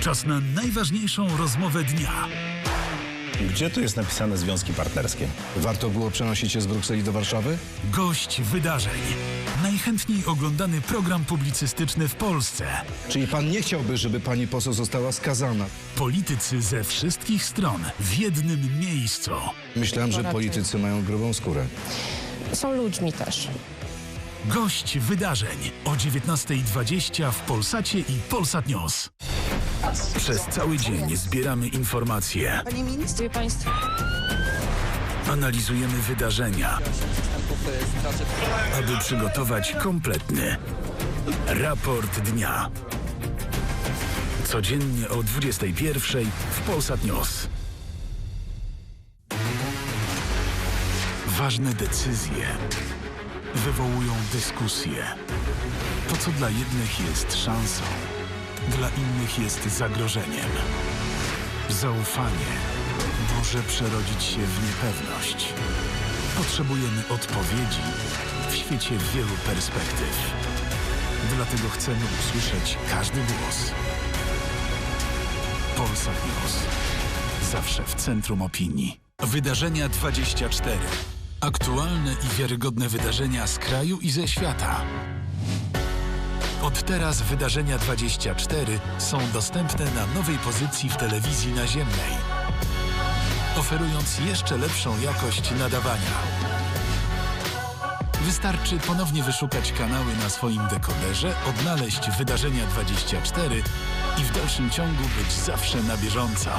Czas na najważniejszą rozmowę dnia. Gdzie tu jest napisane związki partnerskie? Warto było przenosić się z Brukseli do Warszawy? Gość wydarzeń. Najchętniej oglądany program publicystyczny w Polsce. Czyli pan nie chciałby, żeby pani poseł została skazana? Politycy ze wszystkich stron w jednym miejscu. Myślałem, że politycy mają grubą skórę. Są ludźmi też. Gość wydarzeń o 19.20 w Polsacie i Polsat News. Przez cały dzień zbieramy informacje, Panie ministrze, państwo, analizujemy wydarzenia, aby przygotować kompletny raport dnia. Codziennie o 21.00 w Polsat News. Ważne decyzje wywołują dyskusje. To, co dla jednych jest szansą, dla innych jest zagrożeniem. Zaufanie może przerodzić się w niepewność. Potrzebujemy odpowiedzi w świecie wielu perspektyw. Dlatego chcemy usłyszeć każdy głos. Polsat News. Zawsze w centrum opinii. Wydarzenia 24. Aktualne i wiarygodne wydarzenia z kraju i ze świata. Od teraz wydarzenia 24 są dostępne na nowej pozycji w telewizji naziemnej, oferując jeszcze lepszą jakość nadawania. Wystarczy ponownie wyszukać kanały na swoim dekoderze, odnaleźć wydarzenia 24 i w dalszym ciągu być zawsze na bieżąco.